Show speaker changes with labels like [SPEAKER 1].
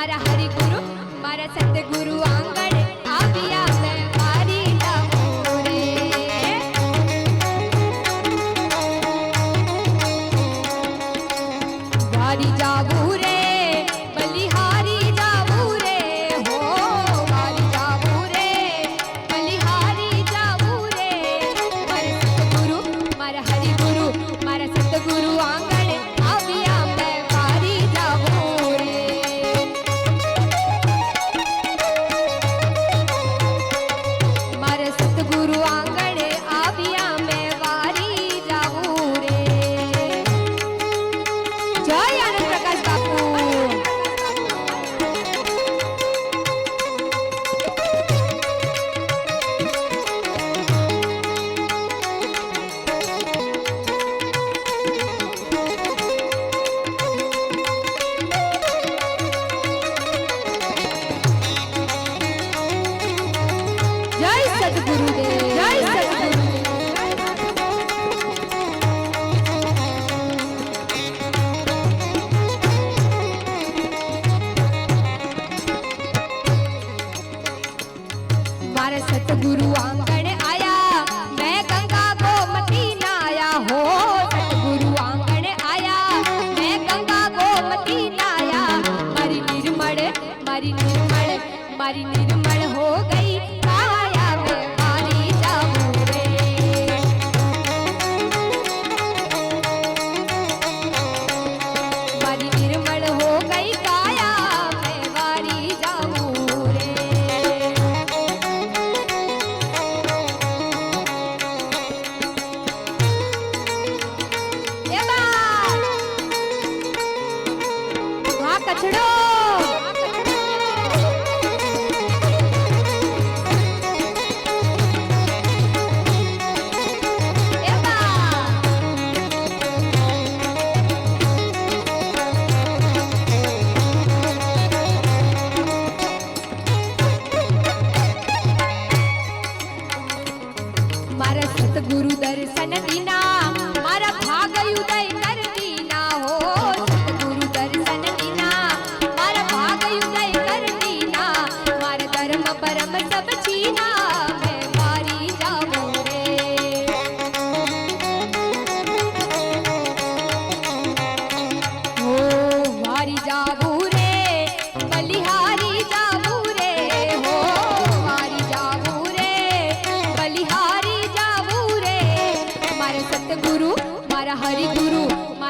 [SPEAKER 1] મારા હરિગુરુ મારા સદગુરુ આ आया, मैं गंगा गोमती नाया हो। सतगुरु आंगण आया, मैं गंगा गोमती नाया मरी निर्मल मरी निर्मल मरी निर्मल हो गई। गुरु दर्शन बिना, मारा भाग उदय कर दीना हो। गुरु दर्शन बिना, मारा भाग उदय कर दीना मारा धर्म परम